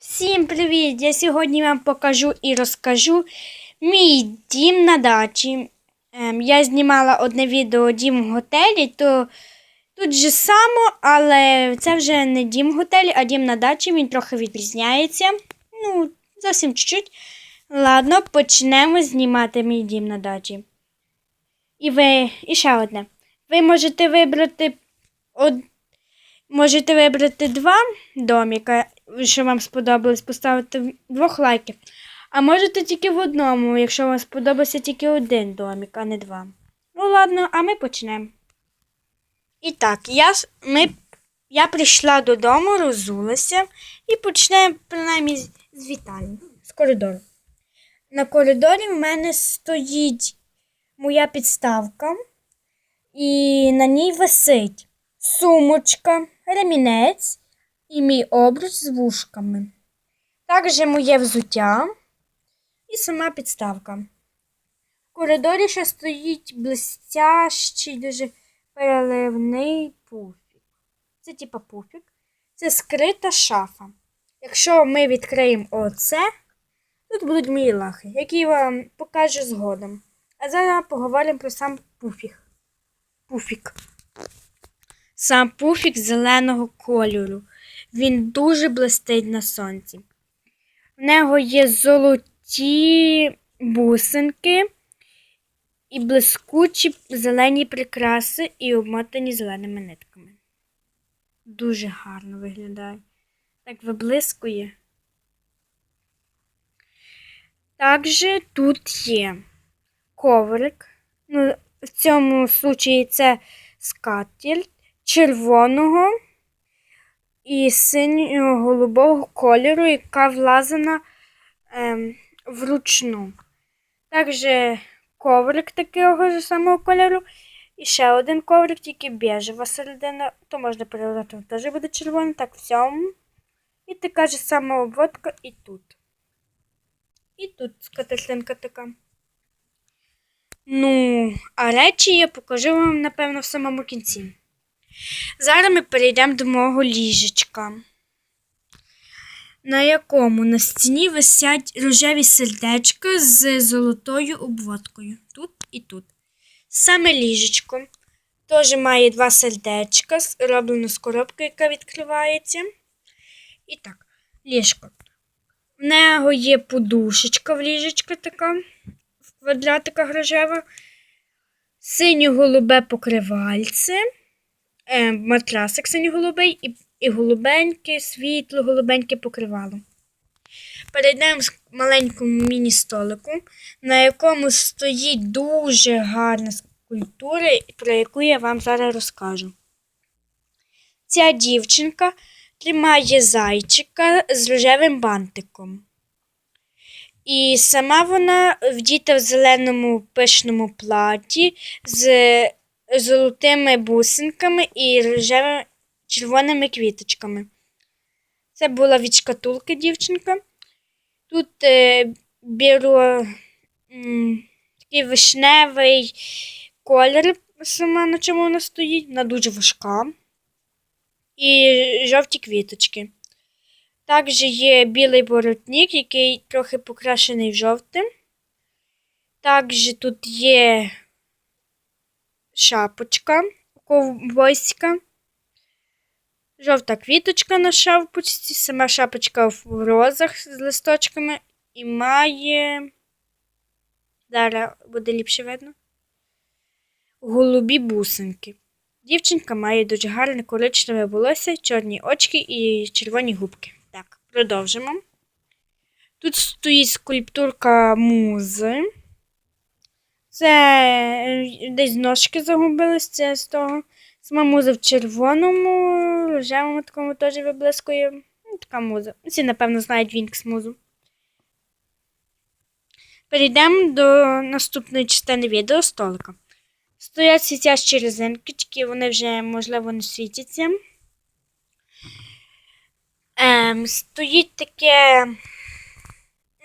Всім привіт! Я сьогодні вам покажу і розкажу мій дім на дачі. Ем, я знімала одне відео дім в готелі, то тут же само, але це вже не дім в готелі, а дім на дачі. Він трохи відрізняється. Ну, зовсім чуть-чуть. Ладно, почнемо знімати мій дім на дачі. І ви, і ще одне. Ви можете вибрати од... Можете вибрати два доміка, що вам сподобалось, поставити двох лайків. А можете тільки в одному, якщо вам сподобався тільки один домік, а не два. Ну ладно, а ми почнемо. І так, я, ми, я прийшла додому, розулася і почнемо принаймні з, з вітальні, з коридору. На коридорі в мене стоїть моя підставка, і на ній висить сумочка, ремінець і мій обруч з вушками. Також моє взуття і сама підставка. В коридорі ще стоїть блестящий, дуже переливний пуфік. Це типа пуфік. Це скрита шафа. Якщо ми відкриємо оце, тут будуть мої лахи, які я вам покажу згодом. А зараз поговоримо про сам пуфік. Пуфік. Сам пуфік зеленого кольору. Він дуже блистить на сонці. В нього є золоті бусинки і блискучі зелені прикраси і обмотані зеленими нитками. Дуже гарно виглядає. Так виблискує. Також тут є коврик. Ну, в цьому случаї це скатерть червоного і синього голубого кольору, яка влазена ем, вручну. Також коврик такого ж самого кольору. І ще один коврик, тільки біжева середина, то можна перевертати, він теж буде червоний, так в. І така ж сама обводка і тут. І тут скатертинка така. Ну, а речі я покажу вам, напевно, в самому кінці. Зараз ми перейдемо до мого ліжечка, на якому на стіні висять рожеві сердечка з золотою обводкою. Тут і тут. Саме ліжечко теж має два сердечка, зроблено з коробки, яка відкривається. І так, ліжко. В нього є подушечка в ліжечка така, в квадратиках рожева, синьо-голубе покривальце е, матрасик синьо-голубий і, і голубеньке, світло, голубеньке покривало. Перейдемо з маленькому міні-столику, на якому стоїть дуже гарна скульптура, про яку я вам зараз розкажу. Ця дівчинка тримає зайчика з рожевим бантиком. І сама вона вдіта в зеленому пишному платі з золотими бусинками і червоними квіточками. Це була від шкатулки дівчинка. Тут е, беру м, такий вишневий колір, сама на чому вона стоїть, вона дуже важка. І жовті квіточки. Також є білий воротник, який трохи покрашений жовтим. Також тут є шапочка ковбойська. Жовта квіточка на шапочці, сама шапочка в розах з листочками і має. Зараз буде ліпше видно. Голубі бусинки. Дівчинка має дуже гарне коричневе волосся, чорні очки і червоні губки. Так, продовжимо. Тут стоїть скульптурка музи. Це е, десь ножки загубились, це з того. Сама муза в червоному, рожевому такому теж виблискує. Ну, така муза. Всі, напевно, знають Вінкс музу. Перейдемо до наступної частини відео столика. Стоять світящі резинки, вони вже, можливо, не світяться. Ем, стоїть таке,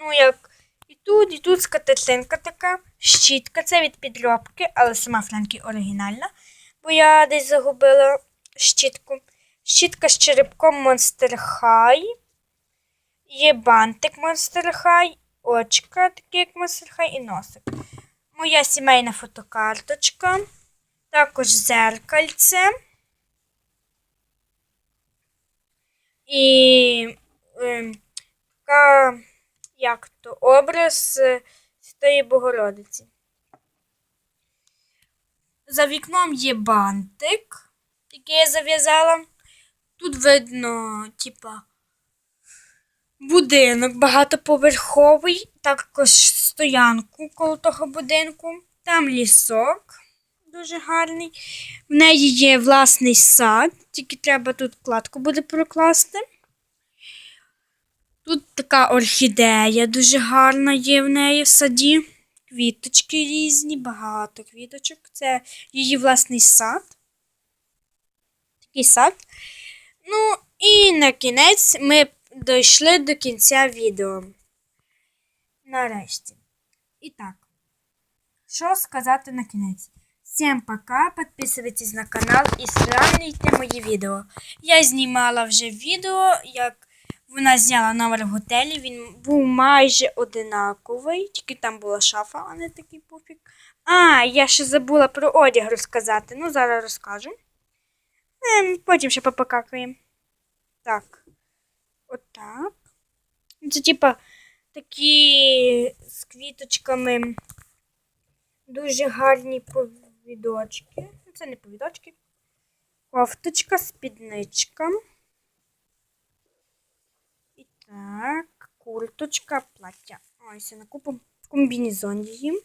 ну, як і тут, і тут скатертинка така, щітка, це від підробки, але сама Френкі оригінальна, бо я десь загубила щітку. Щітка з черепком Monster High. Є бантик Monster High, очка, такі як Monster High, і носик. Моя сімейна фотокарточка. Також зеркальце. І ем, така, як то, образ е, Святої Богородиці. За вікном є бантик, який я зав'язала. Тут видно, типа, будинок багатоповерховий, також стоянку коло того будинку. Там лісок дуже гарний. В неї є власний сад, тільки треба тут кладку буде прокласти. Тут така орхідея дуже гарна є в неї в саді. Квіточки різні, багато квіточок. Це її власний сад. Такий сад. Ну, і на кінець ми дійшли до кінця відео. Нарешті. І так, що сказати на кінець? Всім пока, підписуйтесь на канал і сравнюйте мої відео. Я знімала вже відео, як вона зняла номер в готелі. Він був майже одинаковий, тільки там була шафа, а не такий пуфік. А, я ще забула про одяг розказати. Ну, зараз розкажу. Ем, потім ще попокакаємо. Так. Отак. Це типа такі з квіточками дуже гарні повідочки. Це не повідочки. Кофточка, спідничка. Так, курточка, плаття. Ось я на купу комбінезон її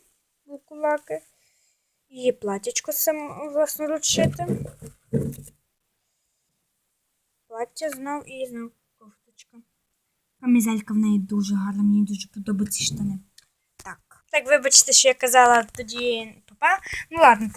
кулаки. Її платтячко сам власноруч шите. Плаття знов і знов кофточка. Камізелька в неї дуже гарна, мені дуже подобаються штани. Так. Так, вибачте, що я казала тоді папа. Ну ладно,